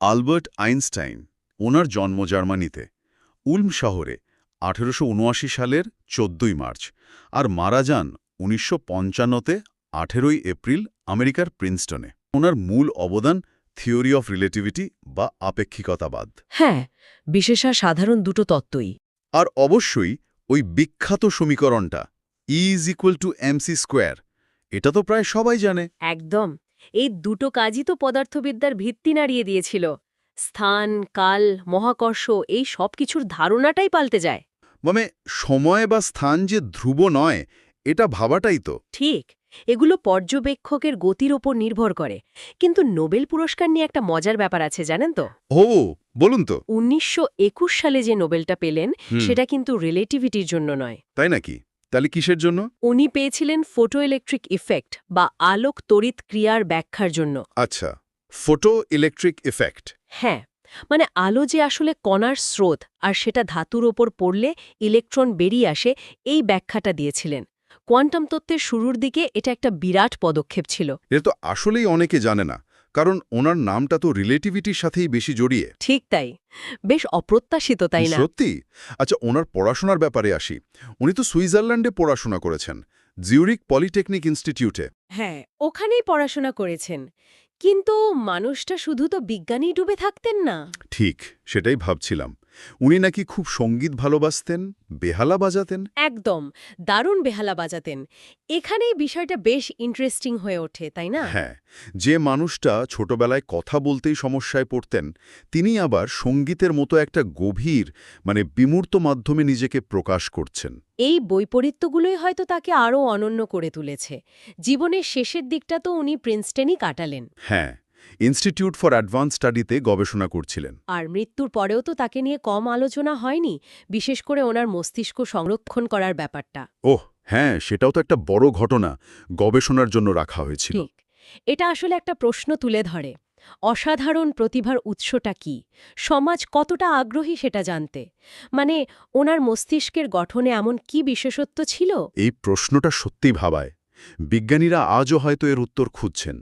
Albert Einstein ওনার জন্ম জার্মানিতে উলম শহরে আঠেরোশো উনআশি সালের চোদ্দই মার্চ আর মারা যান উনিশশো পঞ্চান্নতে আঠেরোই এপ্রিল আমেরিকার প্রিন্সটনে। ওনার মূল অবদান থিওরি অফ রিলেটিভিটি বা আপেক্ষিকতাবাদ। হ্যাঁ বিশেষা সাধারণ দুটো তত্ত্বই। আর অবশ্যই ওই বিখ্যাত সমীকরণটা E is equal to M C square এটা তো প্রায় সবাই জানে। একদম। এই দুটো কাজই তো পদার্থবিদ্যার ভিত্তি নাড়িয়ে দিয়েছিল। স্থান কাল মহাকর্ষ এই সব কিছুর ধারণাটাই পাল্টে যায়। মানে সময় বা স্থান যে ধ্রুব নয় এটা ভাবাটাই তো। ঠিক এগুলো পর্যবেক্ষকের গতির ওপর নির্ভর করে। কিন্তু নোবেল পুরস্কার নিয়ে একটা মজার ব্যাপার আছে জানেন তো? ও বলুন তো। উনিশশো একুশ সালে যে নোবেলটা পেলেন সেটা কিন্তু রিলেটিভিটির জন্য নয়। তাই নাকি? তাহলে কিসের জন্য? উনি পেয়েছিলেন ফোটো ইলেকট্রিক ইফেক্ট বা আলোক তড়িৎ ক্রিয়ার ব্যাখ্যার জন্য। আচ্ছা ফোটো ইলেকট্রিক ইফেক্ট। হ্যাঁ মানে আলো যে আসলে কণার স্রোত আর সেটা ধাতুর ওপর পড়লে ইলেকট্রন বেরিয়ে আসে এই ব্যাখ্যাটা দিয়েছিলেন। কোয়ান্টাম তত্ত্বের শুরুর দিকে এটা একটা বিরাট পদক্ষেপ ছিল। এটা তো আসলেই অনেকে জানে না। কারণ ওনার নামটা তো রিলেটিভিটির সাথেই বেশি জড়িয়ে। ঠিক তাই। বেশ অপ্রত্যাশিত তাই না? সত্যি? আচ্ছা ওনার পড়াশোনার ব্যাপারে আসি। উনি তো সুইজারল্যান্ডে পড়াশোনা করেছেন জিউরিক পলিটেকনিক ইনস্টিটিউটে। হ্যাঁ ওখানেই পড়াশোনা করেছেন। কিন্তু মানুষটা শুধু তো বিজ্ঞানী ডুবে থাকতেন না। ঠিক সেটাই ভাবছিলাম। উনি নাকি খুব সংগীত ভালোবাসতেন বেহালা বাজাতেন। একদম দারুণ বেহালা বাজাতেন। এখানেই বিষয়টা বেশ ইন্টারেস্টিং হয়ে ওঠে তাই না? হ্যাঁ যে মানুষটা ছোটবেলায় কথা বলতেই সমস্যায় পড়তেন তিনি আবার সঙ্গীতের মতো একটা গভীর মানে বিমূর্ত মাধ্যমে নিজেকে প্রকাশ করছেন। এই বৈপরীত্যগুলোই হয়তো তাকে আরও অনন্য করে তুলেছে। জীবনের শেষের দিকটা তো উনি প্রিন্সটেনই কাটালেন। হ্যাঁ ইনস্টিটিউট ফর অ্যাডভান্স স্টাডিতে গবেষণা করছিলেন। আর মৃত্যুর পরেও তো তাকে নিয়ে কম আলোচনা হয়নি বিশেষ করে ওনার মস্তিষ্ক সংরক্ষণ করার ব্যাপারটা। ওহ হ্যাঁ সেটাও তো একটা বড় ঘটনা গবেষণার জন্য রাখা হয়েছিল। এটা আসলে একটা প্রশ্ন তুলে ধরে অসাধারণ প্রতিভার উৎসটা কি? সমাজ কতটা আগ্রহী সেটা জানতে? মানে ওনার মস্তিষ্কের গঠনে এমন কি বিশেষত্ব ছিল? এই প্রশ্নটা সত্যিই ভাবায়। বিজ্ঞানীরা আজও হয়তো এর উত্তর খুঁজছেন।